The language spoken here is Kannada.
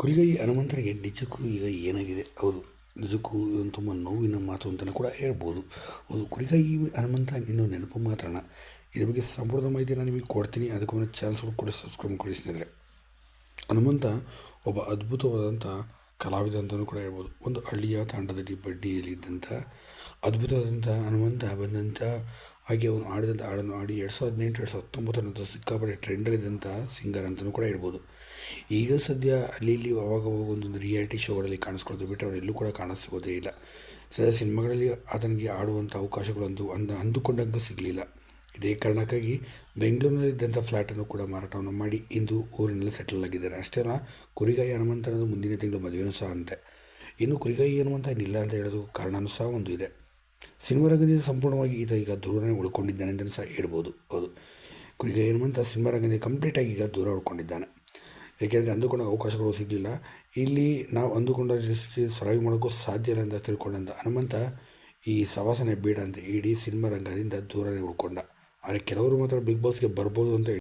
ಕುರಿಗೈ ಹನುಮಂತನಿಗೆ ನಿಜಕ್ಕೂ ಈಗ ಏನಾಗಿದೆ? ಹೌದು, ನಿಜಕ್ಕೂ ಇದೊಂದು ತುಂಬ ನೋವಿನ ಮಾತು ಅಂತಲೂ ಕೂಡ ಹೇಳ್ಬೋದು. ಹೌದು, ಕುರಿಗೈ ಹನುಮಂತ ಇನ್ನೂ ನೆನಪು ಮಾತ್ರನ? ಇದ್ರ ಬಗ್ಗೆ ಸಂಪೂರ್ಣ ಮಾಹಿತಿ ನಾನು ನಿಮಗೆ ಕೊಡ್ತೀನಿ. ಅದಕ್ಕೆ ಒಂದು ಚಾನ್ಸ್ ಕೂಡ ಸಬ್ಸ್ಕ್ರೈಬ್ ಕೊಡಿ ಸ್ನೇಹಿತರೆ. ಹನುಮಂತ ಒಬ್ಬ ಅದ್ಭುತವಾದಂಥ ಕಲಾವಿದ ಅಂತಲೂ ಕೂಡ ಹೇಳ್ಬೋದು. ಒಂದು ಹಳ್ಳಿಯ ತಾಂಡದಲ್ಲಿ ಬಡ್ಡಿಯಲ್ಲಿದ್ದಂಥ ಅದ್ಭುತವಾದಂಥ ಹನುಮಂತ ಬಂದಂಥ ಹಾಗೆ ಅವನು ಆಡಿದಂಥ ಹಾಡನ್ನು ಆಡಿ ಎರಡು ಸಾವಿರದ ಹದಿನೆಂಟು, ಎರಡು ಸಾವಿರದ ಹತ್ತೊಂಬತ್ತರಂಥ ಸಿಕ್ಕಾಪಟ್ಟೆ ಟ್ರೆಂಡಲ್ಲಿದ್ದಂಥ ಸಿಂಗರ್ ಅಂತಲೂ ಕೂಡ ಹೇಳ್ಬೋದು. ಈಗ ಸದ್ಯ ಅಲ್ಲಿ ಇಲ್ಲಿ ಅವಾಗ ಒಂದೊಂದು ರಿಯಾಲಿಟಿ ಶೋಗಳಲ್ಲಿ ಕಾಣಿಸ್ಕೊಳ್ತು ಬಿಟ್ಟು ಎಲ್ಲೂ ಕೂಡ ಕಾಣಿಸ್ಬೋದೇ ಇಲ್ಲ. ಸದ್ಯ ಸಿನಿಮಾಗಳಲ್ಲಿ ಆತನಿಗೆ ಆಡುವಂಥ ಅವಕಾಶಗಳಂತೂ ಅಂದು ಅಂದುಕೊಂಡಂಗೆ ಸಿಗಲಿಲ್ಲ. ಇದೇ ಕಾರಣಕ್ಕಾಗಿ ಬೆಂಗಳೂರಿನಲ್ಲಿದ್ದಂಥ ಫ್ಲ್ಯಾಟನ್ನು ಕೂಡ ಮಾರಾಟವನ್ನು ಮಾಡಿ ಇಂದು ಊರಿನಲ್ಲಿ ಸೆಟಲ್ ಆಗಿದ್ದಾರೆ. ಅಷ್ಟೇ ಅಲ್ಲ, ಕುರಿಗಾಯಿ ಹನುಮಂತನದು ಮುಂದಿನ ತಿಂಗಳು ಮದುವೆನೂ ಸಹ ಅಂತೆ. ಇನ್ನು ಕುರಿಗಾಯಿ ಹನುಮಂತ ಏನಿಲ್ಲ ಅಂತ ಹೇಳೋದು ಕಾರಣವೂ ಸಹ ಒಂದು ಇದೆ. ಸಿನಿಮಾ ರಂಗದಿಂದ ಸಂಪೂರ್ಣವಾಗಿ ಈತ ಈಗ ದೂರನೇ ಉಳ್ಕೊಂಡಿದ್ದಾನೆ ಅಂತಲೂ ಸಹ ಹೇಳ್ಬೋದು. ಹೌದು. ಕುರಿಗ ಹನುಮಂತ ಸಿನಿಮಾ ರಂಗದಿಂದ ಕಂಪ್ಲೀಟಾಗಿ ಈಗ ದೂರ ಉಳ್ಕೊಂಡಿದ್ದಾನೆ. ಏಕೆಂದರೆ ಅಂದುಕೊಂಡ ಅವಕಾಶಗಳು ಸಿಗಲಿಲ್ಲ. ಇಲ್ಲಿ ನಾವು ಅಂದುಕೊಂಡ ಸರ್ವೈವ್ ಮಾಡೋಕ್ಕೂ ಸಾಧ್ಯ ಇಲ್ಲ ಅಂತ ತಿಳ್ಕೊಂಡಂಥ ಹನುಮಂತ ಈ ಸವಾಸನೆ ಬೇಡ ಅಂತ ಇಡೀ ಸಿನಿಮಾ ರಂಗದಿಂದ ದೂರನೇ ಉಳ್ಕೊಂಡ. ಆದರೆ ಕೆಲವರು ಮಾತ್ರ ಬಿಗ್ ಬಾಸ್ಗೆ ಬರ್ಬೋದು ಅಂತ